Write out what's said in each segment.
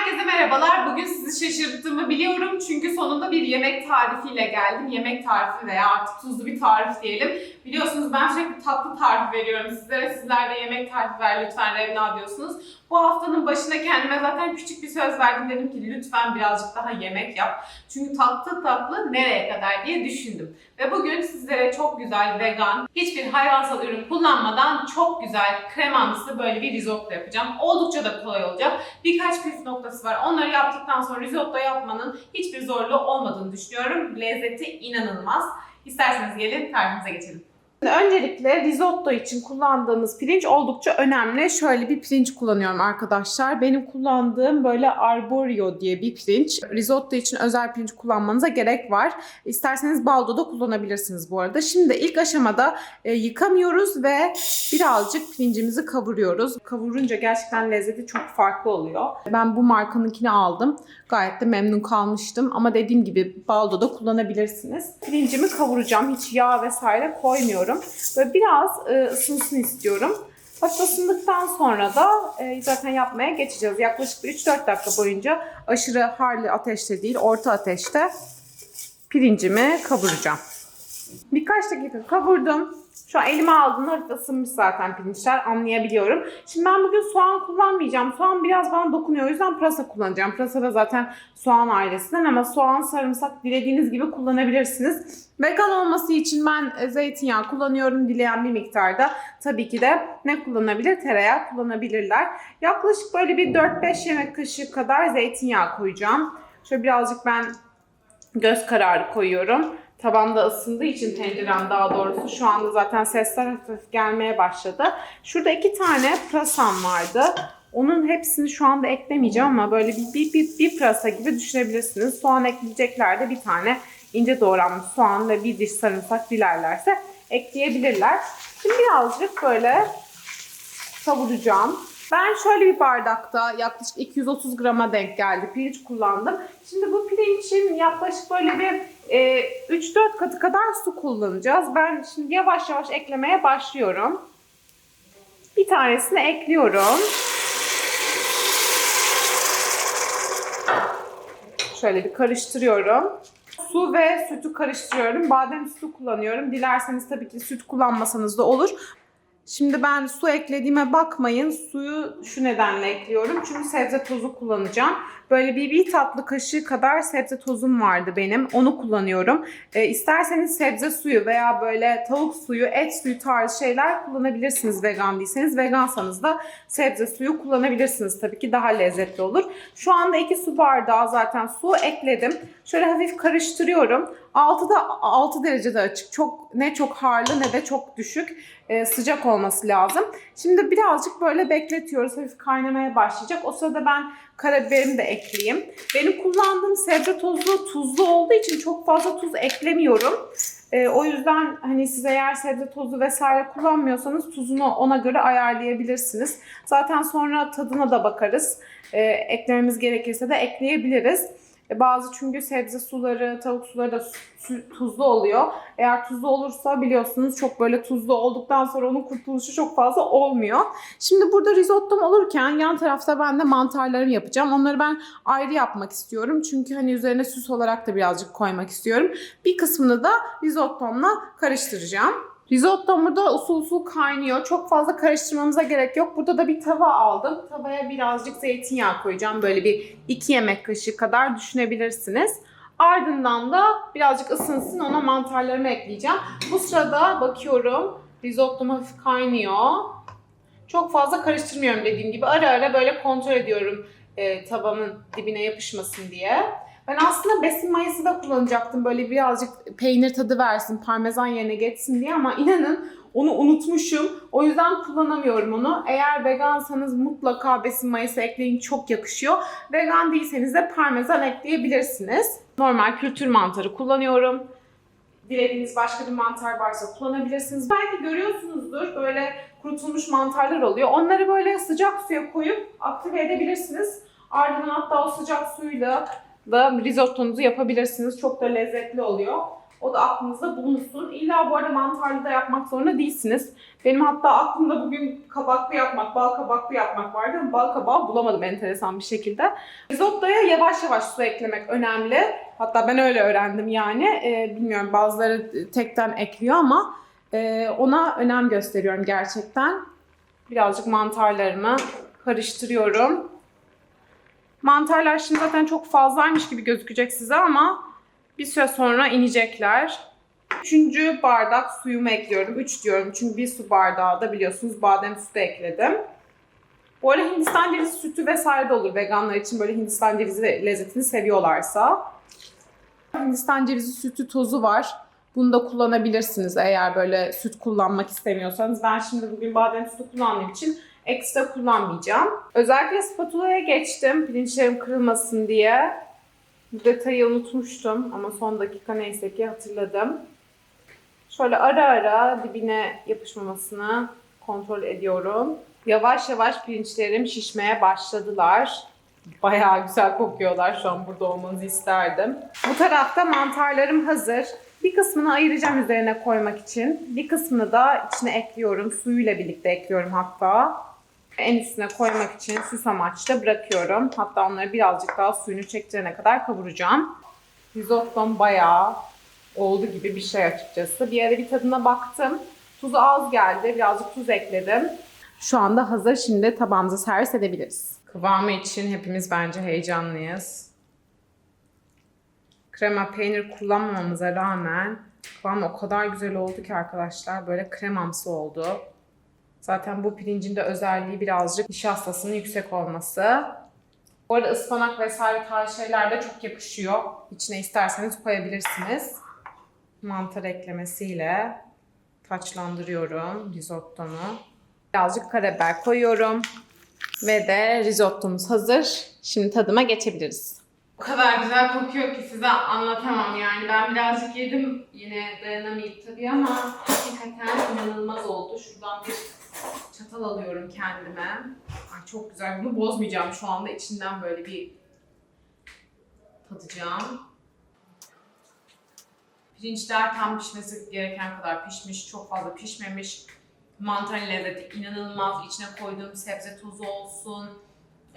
Herkese merhabalar. Bugün sizi şaşırttığımı biliyorum çünkü sonunda bir yemek tarifiyle geldim. Yemek tarifi veya artık tuzlu bir tarif diyelim. Biliyorsunuz ben sürekli tatlı tarif veriyorum sizlere. Sizler de yemek tarifi ver lütfen Revna diyorsunuz. Bu haftanın başına kendime zaten küçük bir söz verdim. Dedim ki lütfen birazcık daha yemek yap. Çünkü tatlı tatlı nereye kadar diye düşündüm. Ve bugün sizlere çok güzel vegan, hiçbir hayvansal ürün kullanmadan çok güzel kremamsı böyle bir risotto yapacağım. Oldukça da kolay olacak. Birkaç püf noktası var. Onları yaptıktan sonra risotto yapmanın hiçbir zorluğu olmadığını düşünüyorum. Lezzeti inanılmaz. İsterseniz gelin tarifimize geçelim. Öncelikle risotto için kullandığımız pirinç oldukça önemli. Şöyle bir pirinç kullanıyorum arkadaşlar. Benim kullandığım böyle arborio diye bir pirinç. Risotto için özel pirinç kullanmanıza gerek var. İsterseniz baldo da kullanabilirsiniz bu arada. Şimdi ilk aşamada e, yıkamıyoruz ve birazcık pirincimizi kavuruyoruz. Kavurunca gerçekten lezzeti çok farklı oluyor. Ben bu markanınkini aldım. Gayet de memnun kalmıştım. Ama dediğim gibi baldo da kullanabilirsiniz. Pirincimi kavuracağım. Hiç yağ vesaire koymuyorum. Ve biraz e, ısınsın istiyorum. Hafif ısındıktan sonra da e, zaten yapmaya geçeceğiz. Yaklaşık bir 3-4 dakika boyunca aşırı harlı ateşte değil, orta ateşte pirincimi kavuracağım. Birkaç dakika kavurdum. Şu an elime aldığımda hafif ısınmış zaten pirinçler anlayabiliyorum. Şimdi ben bugün soğan kullanmayacağım. Soğan biraz bana dokunuyor. O yüzden pırasa kullanacağım. Pırasa da zaten soğan ailesinden ama soğan, sarımsak dilediğiniz gibi kullanabilirsiniz. Vegan olması için ben e, zeytinyağı kullanıyorum dileyen bir miktarda. Tabii ki de ne kullanabilir? Tereyağı kullanabilirler. Yaklaşık böyle bir 4-5 yemek kaşığı kadar zeytinyağı koyacağım. Şöyle birazcık ben göz kararı koyuyorum. Tabanda ısındığı için tencerem daha doğrusu şu anda zaten sesler hafif gelmeye başladı. Şurada iki tane pırasam vardı. Onun hepsini şu anda eklemeyeceğim ama böyle bir, bir, bir, bir pırasa gibi düşünebilirsiniz. Soğan ekleyecekler de bir tane ince doğranmış soğan ve bir diş sarımsak dilerlerse ekleyebilirler. Şimdi birazcık böyle kavuracağım. Ben şöyle bir bardakta yaklaşık 230 grama denk geldi pirinç kullandım. Şimdi bu pirincin yaklaşık böyle bir e, 3-4 katı kadar su kullanacağız. Ben şimdi yavaş yavaş eklemeye başlıyorum. Bir tanesini ekliyorum. Şöyle bir karıştırıyorum. Su ve sütü karıştırıyorum. Badem sütü kullanıyorum. Dilerseniz tabii ki süt kullanmasanız da olur. Şimdi ben su eklediğime bakmayın. Suyu şu nedenle ekliyorum. Çünkü sebze tozu kullanacağım. Böyle bir, bir tatlı kaşığı kadar sebze tozum vardı benim. Onu kullanıyorum. E, isterseniz sebze suyu veya böyle tavuk suyu, et suyu tarzı şeyler kullanabilirsiniz vegan değilseniz. Vegansanız da sebze suyu kullanabilirsiniz. Tabii ki daha lezzetli olur. Şu anda 2 su bardağı zaten su ekledim. Şöyle hafif karıştırıyorum. Altı da 6 derecede açık. Çok ne çok harlı ne de çok düşük. E, sıcak olması lazım. Şimdi birazcık böyle bekletiyoruz. Hafif kaynamaya başlayacak. O sırada ben karabiberimi de ekleyeyim. Benim kullandığım sebze tozu tuzlu olduğu için çok fazla tuz eklemiyorum. E, o yüzden hani siz eğer sebze tozu vesaire kullanmıyorsanız tuzunu ona göre ayarlayabilirsiniz. Zaten sonra tadına da bakarız. E, eklememiz gerekirse de ekleyebiliriz. E, Bazı çünkü sebze suları, tavuk suları da tuzlu oluyor. Eğer tuzlu olursa biliyorsunuz çok böyle tuzlu olduktan sonra onun kurtuluşu çok fazla olmuyor. Şimdi burada risottom olurken yan tarafta ben de mantarlarımı yapacağım. Onları ben ayrı yapmak istiyorum. Çünkü hani üzerine süs olarak da birazcık koymak istiyorum. Bir kısmını da risottomla karıştıracağım. Risottom burada usul usul kaynıyor. Çok fazla karıştırmamıza gerek yok. Burada da bir tava aldım. Tavaya birazcık zeytinyağı koyacağım. Böyle bir 2 yemek kaşığı kadar düşünebilirsiniz. Ardından da birazcık ısınsın ona mantarlarımı ekleyeceğim. Bu sırada bakıyorum risottom hafif kaynıyor. Çok fazla karıştırmıyorum dediğim gibi. Ara ara böyle kontrol ediyorum e, tavamın dibine yapışmasın diye. Ben aslında besin mayası da kullanacaktım böyle birazcık peynir tadı versin, parmesan yerine geçsin diye ama inanın onu unutmuşum. O yüzden kullanamıyorum onu. Eğer vegansanız mutlaka besin mayası ekleyin çok yakışıyor. Vegan değilseniz de parmesan ekleyebilirsiniz. Normal kültür mantarı kullanıyorum. Dilediğiniz başka bir mantar varsa kullanabilirsiniz. Belki görüyorsunuzdur böyle kurutulmuş mantarlar oluyor. Onları böyle sıcak suya koyup aktive edebilirsiniz. Ardından hatta o sıcak suyla da risottonuzu yapabilirsiniz. Çok da lezzetli oluyor. O da aklınızda bulunsun. İlla bu arada mantarlı da yapmak zorunda değilsiniz. Benim hatta aklımda bugün kabaklı yapmak, bal kabaklı yapmak vardı ama bal kabağı bulamadım enteresan bir şekilde. Risottoya yavaş yavaş su eklemek önemli. Hatta ben öyle öğrendim yani. Ee, bilmiyorum bazıları tekten ekliyor ama e, ona önem gösteriyorum gerçekten. Birazcık mantarlarımı karıştırıyorum. Mantarlar şimdi zaten çok fazlaymış gibi gözükecek size ama bir süre sonra inecekler. Üçüncü bardak suyumu ekliyorum. Üç diyorum çünkü bir su bardağı da biliyorsunuz badem sütü ekledim. Bu arada Hindistan cevizi sütü vesaire de olur veganlar için böyle Hindistan cevizi lezzetini seviyorlarsa. Hindistan cevizi sütü tozu var. Bunu da kullanabilirsiniz eğer böyle süt kullanmak istemiyorsanız. Ben şimdi bugün badem sütü kullandığım için ekstra kullanmayacağım. Özellikle spatula'ya geçtim pirinçlerim kırılmasın diye. Bu detayı unutmuştum ama son dakika neyse ki hatırladım. Şöyle ara ara dibine yapışmamasını kontrol ediyorum. Yavaş yavaş pirinçlerim şişmeye başladılar. Bayağı güzel kokuyorlar. Şu an burada olmanızı isterdim. Bu tarafta mantarlarım hazır. Bir kısmını ayıracağım üzerine koymak için. Bir kısmını da içine ekliyorum. Suyuyla birlikte ekliyorum hatta. En üstüne koymak için süs amaçlı bırakıyorum. Hatta onları birazcık daha suyunu çektirene kadar kavuracağım. Risottom bayağı oldu gibi bir şey açıkçası. Bir ara bir tadına baktım. Tuzu az geldi. Birazcık tuz ekledim. Şu anda hazır. Şimdi tabağımıza servis edebiliriz. Kıvamı için hepimiz bence heyecanlıyız. Krema peynir kullanmamamıza rağmen kıvamı o kadar güzel oldu ki arkadaşlar. Böyle kremamsı oldu. Zaten bu pirincin de özelliği birazcık nişastasının yüksek olması. Bu arada ıspanak vesaire tarz şeyler de çok yakışıyor. İçine isterseniz koyabilirsiniz. Mantar eklemesiyle taçlandırıyorum risottomu. Birazcık karabiber koyuyorum. Ve de risottomuz hazır. Şimdi tadıma geçebiliriz. O kadar güzel kokuyor ki size anlatamam yani. Ben birazcık yedim yine dayanamayıp tabii ama hakikaten inanılmaz oldu. Şuradan bir çatal alıyorum kendime. Ay çok güzel. Bunu bozmayacağım şu anda. içinden böyle bir tadacağım. Pirinçler tam pişmesi gereken kadar pişmiş. Çok fazla pişmemiş. Mantarın lezzeti inanılmaz. İçine koyduğum sebze tuzu olsun.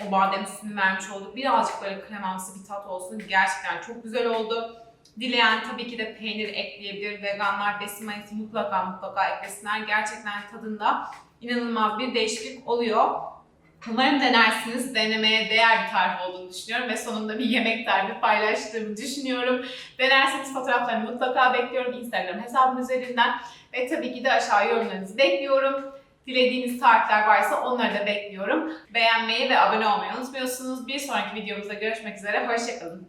O badem sütünü vermiş olduk. Birazcık böyle kremamsı bir tat olsun. Gerçekten çok güzel oldu. Dileyen tabii ki de peynir ekleyebilir. Veganlar besin mayası mutlaka mutlaka eklesinler. Gerçekten tadında inanılmaz bir değişiklik oluyor. Umarım denersiniz. Denemeye değer bir tarif olduğunu düşünüyorum ve sonunda bir yemek tarifi paylaştığımı düşünüyorum. Denerseniz fotoğraflarını mutlaka bekliyorum Instagram hesabım üzerinden. Ve tabii ki de aşağı yorumlarınızı bekliyorum. Dilediğiniz tarifler varsa onları da bekliyorum. Beğenmeyi ve abone olmayı unutmuyorsunuz. Bir sonraki videomuzda görüşmek üzere. Hoşçakalın.